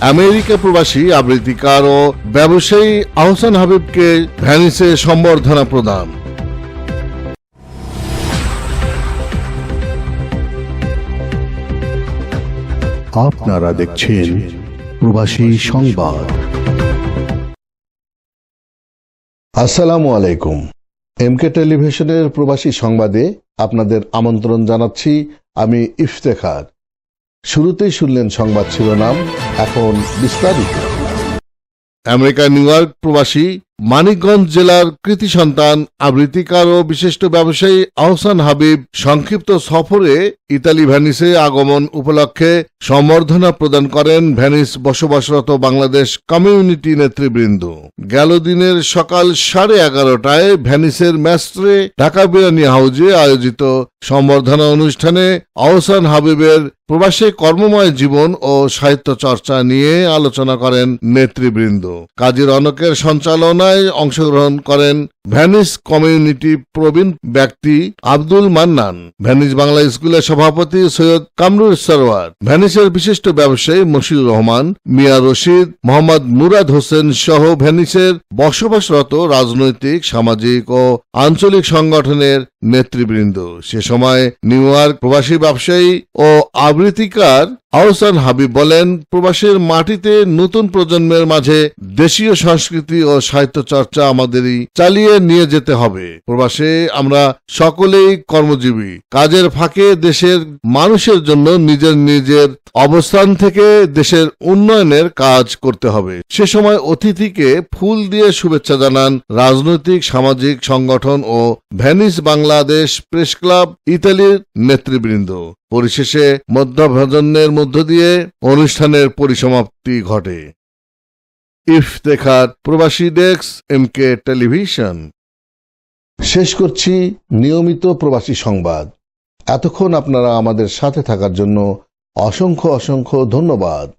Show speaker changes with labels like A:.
A: America প্রবাসী আবৃত্তিকার ও ব্যবসায়ী আহসান হাবিবকে ভ্যানিসে সম্বর্ধনা প্রদান।
B: আপনারা দেখছেন প্রবাসী সংবাদ।
A: আসসালামু আলাইকুম। এমকে টেলিভিশনের প্রবাসী সংবাদে আপনাদের আমন্ত্রণ জানাচ্ছি আমি ইফতেখার। শুরুতেই শুনলেন সংবাদ শিরোনাম, এখন বিস্তারিত। আমেরিকা নিউ ইয়র্ক প্রবাসী মানিকগঞ্জ জেলার কৃতি সন্তান আবৃত্তিকার ও বিশিষ্ট ব্যবসায়ী আহসান হাবিব সংক্ষিপ্ত সফরে ইতালি ভ্যানিসে আগমন উপলক্ষে সম্বর্ধনা প্রদান করেন ভ্যানিস বসবাসরত বাংলাদেশ কমিউনিটি নেতৃবৃন্দ। গেল দিনের সকাল সাড়ে এগারোটায় ভ্যানিসের ম্যাস্ট্রে ঢাকা বিরানি হাউজে আয়োজিত সম্বর্ধনা অনুষ্ঠানে আহসান হাবিবের প্রবাসী কর্মময় জীবন ও সাহিত্য চর্চা নিয়ে আলোচনা করেন নেতৃবৃন্দ। কাজী রনকের সঞ্চালনায় অংশগ্রহণ করেন ভ্যানিস কমিউনিটি প্রবীণ ব্যক্তি আব্দুল মান্নান ভ্যানিস বাংলা স্কুলের সভাপতি সৈয়দ কামরুল সরওয়ার ভ্যানিসের বিশিষ্ট ব্যবসায়ী মশিউর রহমান, মিয়া রশিদ, মোহাম্মদ মুরাদ হোসেন সহ ভ্যানিসের বসবাসরত রাজনৈতিক, সামাজিক ও আঞ্চলিক সংগঠনের নেতৃবৃন্দ। সে সময় নিউ ইয়র্ক প্রবাসী ব্যবসায়ী ও আবৃত্তিকার আহসান হাবিব বলেন, প্রবাসের মাটিতে নতুন প্রজন্মের মাঝে দেশীয় সংস্কৃতি ও সাহিত্য চর্চা আমাদেরই চালিয়ে নিয়ে যেতে হবে। প্রবাসে আমরা সকলেই কর্মজীবী। কাজের ফাঁকে দেশের মানুষের জন্য নিজের নিজের অবস্থান থেকে দেশের উন্নয়নের কাজ করতে হবে। সে সময় অতিথিকে ফুল দিয়ে শুভেচ্ছা জানান রাজনৈতিক, সামাজিক সংগঠন ও ভ্যানিস বাংলাদেশ প্রেস ক্লাব ইতালির নেতৃবৃন্দ। পরিশেষে মধ্যভজনের মধ্য দিয়ে অনুষ্ঠানের পরিসমাপ্তি ঘটে। ইফতেখার প্রবাসী ডেস্ক, এম কে টেলিভিশন। শেষ করছি নিয়মিত প্রবাসী সংবাদ। এতক্ষণ আপনারা আমাদের সাথে থাকার জন্য অসংখ্য অসংখ্য ধন্যবাদ।